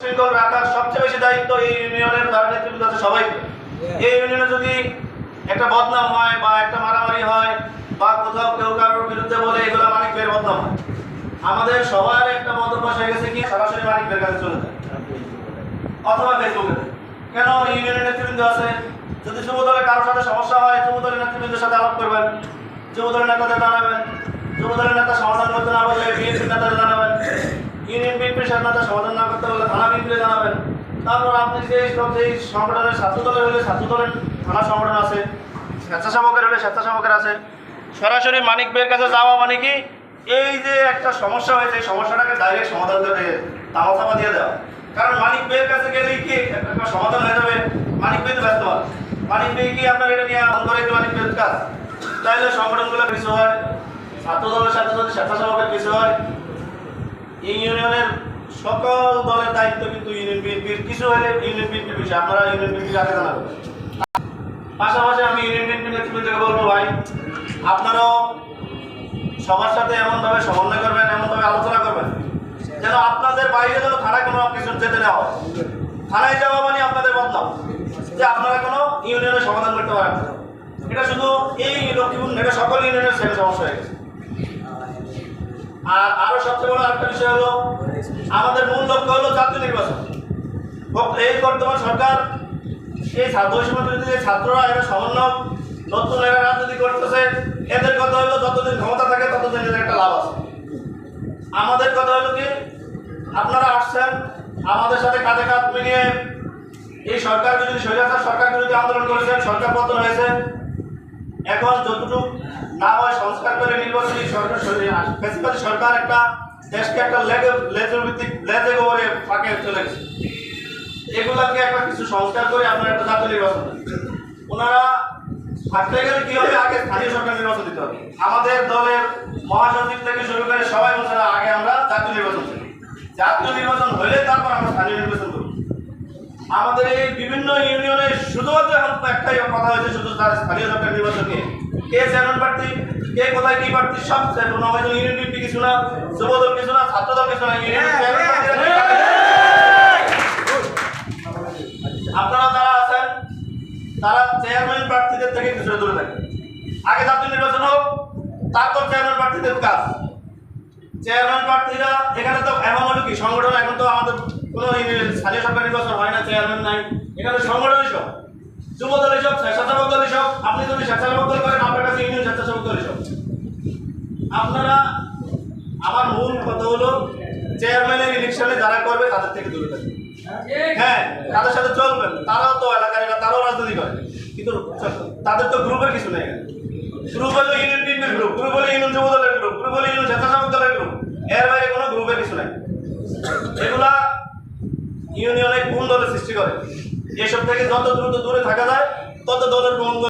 শৃঙ্খল রাখার সবচেয়ে বেশি দায়িত্ব এই ইউনিয়নের যারা নেতৃত্ব আছে সবাই এই ইউনিয়নে যদি একটা বদনাম হয় বা একটা মারামারি হয় বা কোথাও কেউ কারোর বিরুদ্ধে বলে এগুলো বদনাম হয়। আমাদের সবার একটা মতভ্যাস হয়ে গেছে কি সরাসরি কাছে চলে যায়। অথবা ফেসবুকে কেন ইউনিয়নের নেতৃবৃন্দ আছে? যদি যুব দলের কারোর সাথে সমস্যা হয় যুব দলের নেতৃবৃন্দের সাথে আলাপ করবেন। যুব দলের নেতাদের জানাবেন। যুব দলের নেতা সমাধান করতে না পারলে বিএনপি নেতাদের জানাবেন। বিএনপির সাথে সমাধান না করতে পারলে থানা বিএনপিতে জানাবেন? তারপর আপনি যে সব যেই সংগঠনের ছাত্র দলের হলে ছাত্র দলের থানা সংগঠন আছে, স্বেচ্ছাসেবকের হলে স্বেচ্ছাসেবকের আছে, সরাসরি মানিক বের কাছে যাওয়া মানে কি? এই যে একটা সমস্যা হয়েছে, এই সমস্যাটাকে ডাইরেক্ট সমাধান করে তামাশাপা দিয়ে দেওয়া। কারণ মানিক বের কাছে গেলেই কি একটা সমাধান হয়ে যাবে? মানিক বে তো ব্যস্ত। হয় মানিক বে কি আপনার এটা নিয়ে বন্ধ করে মানিক বের কাজ? তাইলে সংগঠনগুলো কিছু হয় ছাত্র দলের সাথে যদি স্বেচ্ছাসেবকের কিছু হয়। এই ইউনিয়নের সকল দলের দায়িত্ব কিন্তু ইউনিয়ন বিএনপির। কিছু হলে ইউনিয়ন বিএনপির বিষয় আপনারা ইউনিয়ন বিএনপির আগে জানাবেন পাশাপাশি আমি ইউনিয়ন বিএনপি নেতৃবৃন্দকে বলব, ভাই, আপনারাও সবার সাথে এমনভাবে সমন্বয় করবেন, এমনভাবে আলোচনা করবেন, যেন আপনাদের বাইরে যেন থানায় কোনো কিছু যেতে না হয়। থানায় যাওয়া মানে আপনাদের বদনাম, যে আপনারা কোনো ইউনিয়নের সমাধান করতে পারেন। এটা শুধু এই লক্ষ্মীপুর, এটা সকল ইউনিয়নের ছেলে সমস্যা হয়ে গেছে। আর আরও সবচেয়ে বড় একটা বিষয় হলো, আমাদের মূল লক্ষ্য হলো জাতীয় নির্বাচন। এই বর্তমান সরকার, এই ছাত্র সমাজের ছাত্ররা এরা সমন্বয় নতুন এরা রাজনীতি করতেছে, এদের কথা হলো যতদিন ক্ষমতা থাকে ততদিন এদের একটা লাভ আছে। আমাদের কথা হলো কি, আপনারা আসছেন, আমাদের সাথে কাঁধে কাঁধ মিলিয়ে এই সরকার বিরোধী স্বৈরাচার সরকার বিরোধী আন্দোলন করেছেন, সরকার পতন হয়েছে এখন যতটুকু না হয় সংস্কার করে নির্বাচনী সরকার ফেসিবাদী সরকার একটা দেশকে একটা লেজে লেজের ভিত্তিক লেজে গোবরে ফাঁকে চলে গেছে। এগুলাকে একটা কিছু সংস্কার করে আপনার একটা জাতীয় নির্বাচন ওনারা থাকতে গেলে কি হবে? আগে স্থানীয় সরকার নির্বাচন দিতে হবে। আমাদের দলের মহাসচিব থেকে শুরু করে সবাই বলছে, আগে আমরা জাতীয় নির্বাচন করি। জাতীয় নির্বাচন হলে তারপর আমরা স্থানীয় নির্বাচন করব আমাদের এই বিভিন্ন ইউনিয়নে শুধুমাত্র এখন তো একটাই কথা হয়েছে শুধু তার স্থানীয় সরকার নির্বাচন নিয়ে। কে চেয়ারম্যান প্রার্থী, কে কোথায় কি প্রার্থী, সব হয়তো কিছু না, যুবদল কিছু না, ছাত্রদল কিছু না আপনারা যারা আছেন, তারা চেয়ারম্যান প্রার্থীদের থেকে কিছুটা দূরে থাকবেন আগে জাতীয় নির্বাচন হোক, তারপর চেয়ারম্যান প্রার্থীদের কাজ। চেয়ারম্যান প্রার্থীরা এখানে তো এমন হলো কি, সংগঠন এখন তো আমাদের কোনো স্থানীয় সরকার নির্বাচন হয় না চেয়ারম্যান নাই। এখানে সংগঠনই সব। যুব দলই সব স্বেচ্ছাসেবক দলই সব আপনি যদি স্বেচ্ছাসেবক দল করেন, আপনার কাছে ইউনিয়ন স্বেচ্ছাসেবক দলই সব আপনারা, আমার মূল কথা হলো চেয়ারম্যানের ইলেকশনে যারা করবে, তাদের থেকে দূরে থাকবে হ্যাঁ তাদের সাথে চলবেন তারাও তো এলাকার এরা, তারাও রাজনীতি করে। কিন্তু তাদের তো গ্রুপের কিছু নেই গ্রুপ হলো ইউনিয়ন টিমের গ্রুপ গ্রুপ হলো ইউনিয়ন যুব দলের গ্রুপ গ্রুপ হলো ইউনিয়ন স্বেচ্ছাসেবক দলের গ্রুপ। এর বাইরে কোনো গ্রুপের কিছু নাই। এগুলা ইউনিয়নে কোন দলের সৃষ্টি করে? এসব থেকে যত দ্রুত দূরে থাকা যায়, তত দলের মঙ্গল